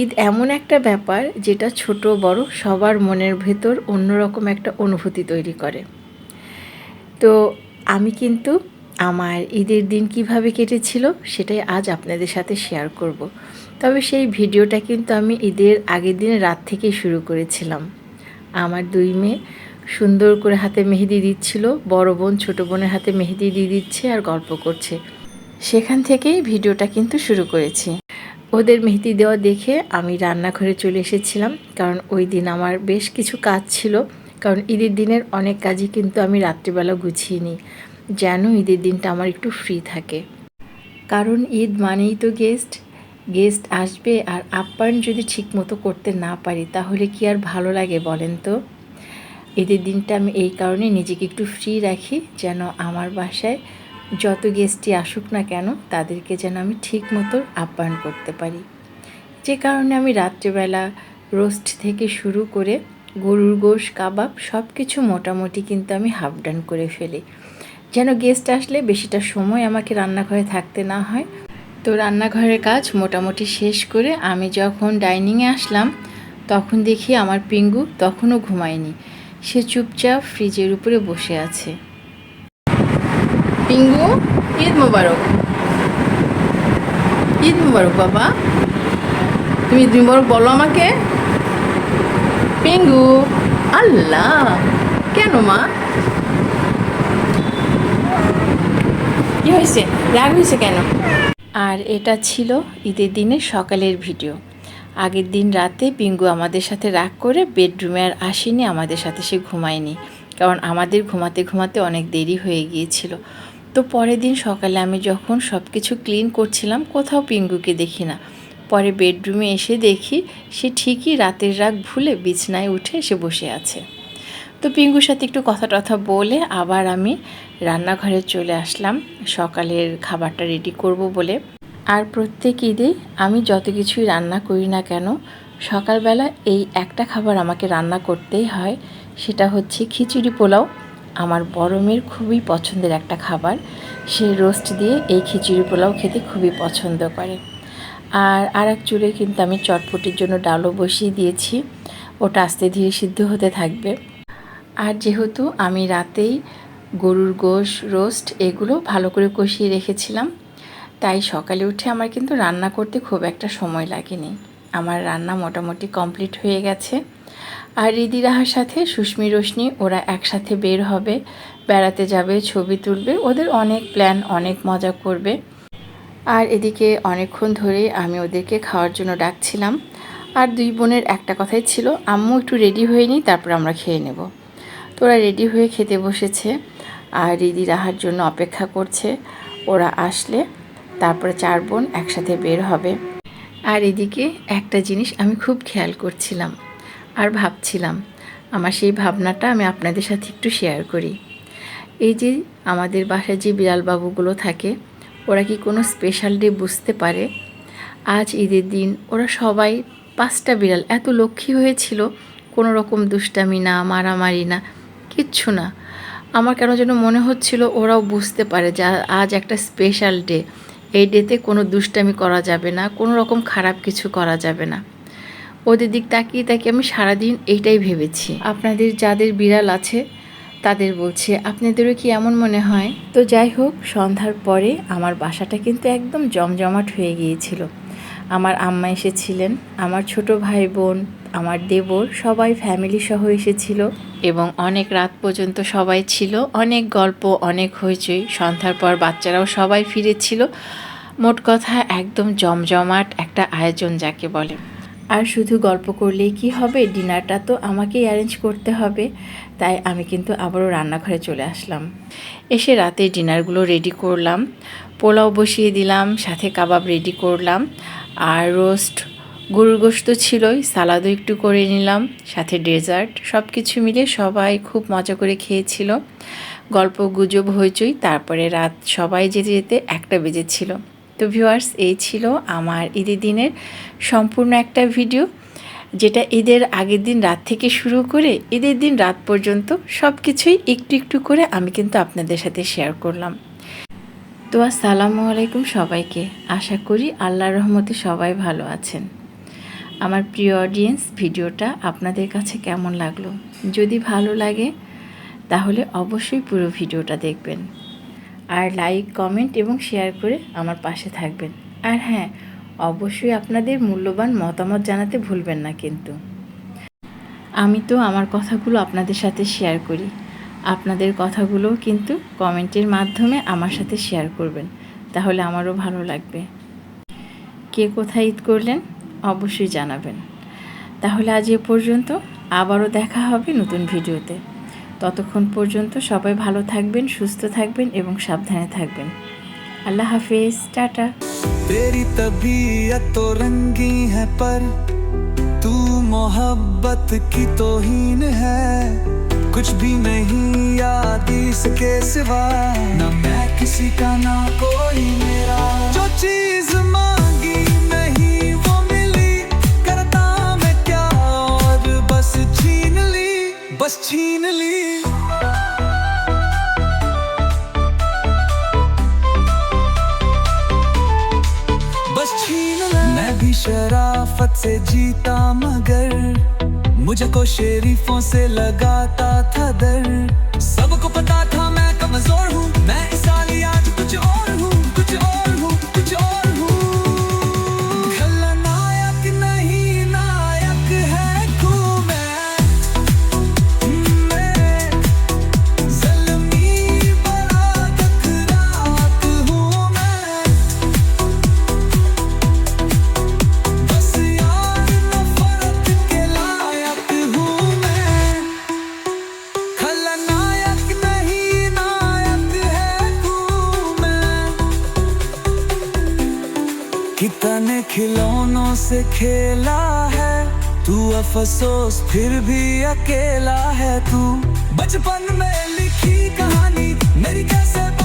ঈদ এমন একটা ব্যাপার যেটা ছোট বড় সবার মনের ভেতর অন্যরকম একটা অনুভূতি তৈরি করে। তো আমি কিন্তু আমার ঈদের দিন কীভাবে কেটেছিল সেটাই আজ আপনাদের সাথে শেয়ার করব। তবে সেই ভিডিওটা কিন্তু আমি ঈদের আগের দিন রাত থেকেই শুরু করেছিলাম। আমার দুই মেয়ে সুন্দর করে হাতে মেহেদি দিচ্ছিল, বড় বোন ছোট বোনের হাতে মেহেদি দিয়ে দিচ্ছে আর গল্প করছে। সেখান থেকেই ভিডিওটা কিন্তু শুরু করেছি। ওদের মেহেদি দেওয়া দেখে আমি রান্নাঘরে চলে এসেছিলাম, কারণ ওই দিন আমার বেশ কিছু কাজ ছিল। কারণ ঈদের দিনের অনেক কাজই কিন্তু আমি রাত্রিবেলা গুছিয়ে নিই, যেন ঈদের দিনটা আমার একটু ফ্রি থাকে। কারণ ঈদ মানেই তো গেস্ট গেস্ট আসবে আর আপ্যায়ন যদি ঠিক মতো করতে না পারি, তাহলে কি আর ভালো লাগে বলেন তো? ঈদের দিনটা আমি এই কারণে নিজেকে একটু ফ্রি রাখি, যেন আমার বাসায় যত গেস্টই আসুক না কেন, তাদেরকে যেন আমি ঠিক মতো আপ্যায়ন করতে পারি। যে কারণে আমি রাত্রেবেলা রোস্ট থেকে শুরু করে গরুর গোশ, কাবাব সব কিছু মোটামুটি কিন্তু আমি হাফ ডান করে ফেলি। যেন গেস্ট আসলে বেশিটা সময় আমাকে রান্নাঘরে থাকতে না হয়। তো রান্নাঘরের কাজ মোটামুটি শেষ করে আমি যখন ডাইনিংয়ে আসলাম, তখন দেখি আমার পিঙ্গু তখনও ঘুমায়নি। সে চুপচাপ ফ্রিজের উপরে বসে আছে। পিঙ্গু ঈদ মোবারক ঈদ মোবারক বাবা। তুমি ঈদ মোবারক বলো আমাকে। পিঙ্গু আল্লাহ। কেন, মা? কি হয়েছে? রাগ হয়েছে কেন? আর এটা ছিল ঈদের দিনের সকালের ভিডিও। আগের দিন রাতে পিঙ্গু আমাদের সাথে রাগ করে বেডরুমে আর আসেনি, আমাদের সাথে সে ঘুমায়নি। কারণ আমাদের ঘুমাতে ঘুমাতে অনেক দেরি হয়ে গিয়েছিল। তো পরের দিন সকালে আমি যখন সব কিছু ক্লিন করছিলাম, কোথাও পিঙ্গুকে দেখি না। পরে বেডরুমে এসে দেখি সে ঠিকই রাতের রাগ ভুলে বিছনায় উঠে এসে বসে আছে। তো পিঙ্গুর সাথে একটু কথা টথা বলে আবার আমি রান্নাঘরে চলে আসলাম। সকালের খাবারটা রেডি করব বলে। আর প্রত্যেক ঈদে আমি যত কিছুই রান্না করি না কেন, সকালবেলা এই একটা খাবার আমাকে রান্না করতেই হয়, সেটা হচ্ছে খিচুড়ি পোলাও। আমার বড় মেয়ের খুবই পছন্দের একটা খাবার। সে রোস্ট দিয়ে এই খিচুড়ি পোলাও খেতে খুবই পছন্দ করে। আর আর এক চুলে কিন্তু আমি চটপটির জন্য ডালও বসিয়ে দিয়েছি। ওটা আস্তে ধীরে সিদ্ধ হতে থাকবে। আর যেহেতু আমি রাতেই গরুর গোশ, রোস্ট এগুলো ভালো করে কষিয়ে রেখেছিলাম, তাই সকালে উঠে আমার কিন্তু রান্না করতে খুব একটা সময় লাগেনি। আমার রান্না মোটামুটি কমপ্লিট হয়ে গেছে। আর রিদি রাহার সাথে সুস্মি, রোশনি ওরা একসাথে বের হবে। বেড়াতে যাবে, ছবি তুলবে, ওদের অনেক প্ল্যান অনেক মজা করবে। আর এদিকে অনেকক্ষণ ধরে আমি ওদেরকে খাওয়ার জন্য ডাকছিলাম। আর দুই বোনের একটা কথাই ছিল, আম্মু, একটু রেডি হয়ে নিই তারপর আমরা খেয়ে নেব। তো ওরা রেডি হয়ে খেতে বসেছে। আর রিদি রাহার জন্য অপেক্ষা করছে। ওরা আসলে তারপরে চার বোন একসাথে বের হবে। আর এদিকে একটা জিনিস আমি খুব খেয়াল করছিলাম। আর ভাবছিলাম, আমার সেই ভাবনাটা আমি আপনাদের সাথে একটু শেয়ার করি। এই যে আমাদের বাসায় যে বিড়ালবাবুগুলো থাকে, ওরা কি কোনো স্পেশাল ডে বুঝতে পারে? আজ ঈদের দিন ওরা সবাই পাঁচটা বিড়াল, এত লক্ষ্মী হয়েছিল, কোনো রকম দুষ্টামি না, মারামারি না, কিচ্ছু না। আমার কেন যেন মনে হচ্ছিল ওরাও বুঝতে পারে যে আজ একটা স্পেশাল ডে এই ডেতে কোনো দুষ্টামি করা যাবে না, কোনো রকম খারাপ কিছু করা যাবে না। ওদের দিক তাকিয়ে তাকিয়ে আমি সারাদিন এইটাই ভেবেছি। আপনাদের যাদের বিড়াল আছে, তাদের বলছে, আপনাদেরও কি এমন মনে হয়? তো যাই হোক, সন্ধ্যার পরে আমার বাসাটা কিন্তু একদম জমজমাট হয়ে গিয়েছিল। আমার আম্মা এসেছিলেন, আমার ছোট ভাই বোন আমার দেবর, সবাই ফ্যামিলি সহ এসেছিল এবং অনেক রাত পর্যন্ত সবাই ছিল, অনেক গল্প, অনেক হইচই। সন্ধ্যার পর বাচ্চারাও সবাই ফিরেছিল। মোট কথা একদম জমজমাট একটা আয়োজন যাকে বলে। আর শুধু গল্প করলেই কি হবে? ডিনারটা তো আমাকেই অ্যারেঞ্জ করতে হবে। তাই আমি কিন্তু আবারও রান্নাঘরে চলে আসলাম। এসে রাতে ডিনারগুলো রেডি করলাম। পোলাও বসিয়ে দিলাম, সাথে কাবাব রেডি করলাম। আর রোস্ট গরুর গোস্ত ছিলই সালাদও একটু করে নিলাম, সাথে ডেজার্ট সব কিছু মিলে সবাই খুব মজা করে খেয়েছিল। গল্প, গুজব, হইচই, তারপরে রাত সবাই যেতে যেতে একটা বেজেছিল। তো ভিউয়ার্স এই ছিল আমার ঈদের দিনের সম্পূর্ণ একটা ভিডিও যেটা ঈদের আগের দিন রাত থেকে শুরু করে ঈদের দিন রাত পর্যন্ত সব কিছুই একটু একটু করে আমি কিন্তু আপনাদের সাথে শেয়ার করলাম। তো আসসালামু আলাইকুম সবাইকে। আশা করি আল্লাহর রহমতে সবাই ভালো আছেন। আমার প্রিয় অডিয়েন্স ভিডিওটা আপনাদের কাছে কেমন লাগল? যদি ভালো লাগে, তাহলে অবশ্যই পুরো ভিডিওটা দেখবেন। আর লাইক কমেন্ট এবং শেয়ার করে আমার পাশে থাকবেন। আর হ্যাঁ অবশ্যই আপনাদের মূল্যবান মতামত জানাতে ভুলবেন না কিন্তু। আমি তো আমার কথাগুলো আপনাদের সাথে শেয়ার করি। আপনাদের কথাগুলো কিন্তু কমেন্টের মাধ্যমে আমার সাথে শেয়ার করবেন। তাহলে আমারও ভালো লাগবে। কে কোথায় ঈদ করলেন? অবশ্যই জানাবেন। তাহলে আজ এ পর্যন্ত আবারও দেখা হবে নতুন ভিডিওতে ততক্ষণ পর্যন্ত সবাই ভালো থাকবেন সুস্থ থাকবেন এবং সাবধানে থাকবেন আল্লাহ হাফেজ টাটা तेरी तबीयत तो रंगी है पर तू मोहब्बत की तोहीन है कुछ भी नहीं याद इसके सिवा ना मैं किसी का ना कोई मेरा जो चीज मांगी शराफत से जीता मगर मुझको शेरीफों से लगाता था डर सबको पता था मैं कमज़ोर हूँ कितने खिलौनों से खेला है? तू अफसोस, फिर भी अकेला है तू। बचपन में लिखी कहानी, मेरी कैसे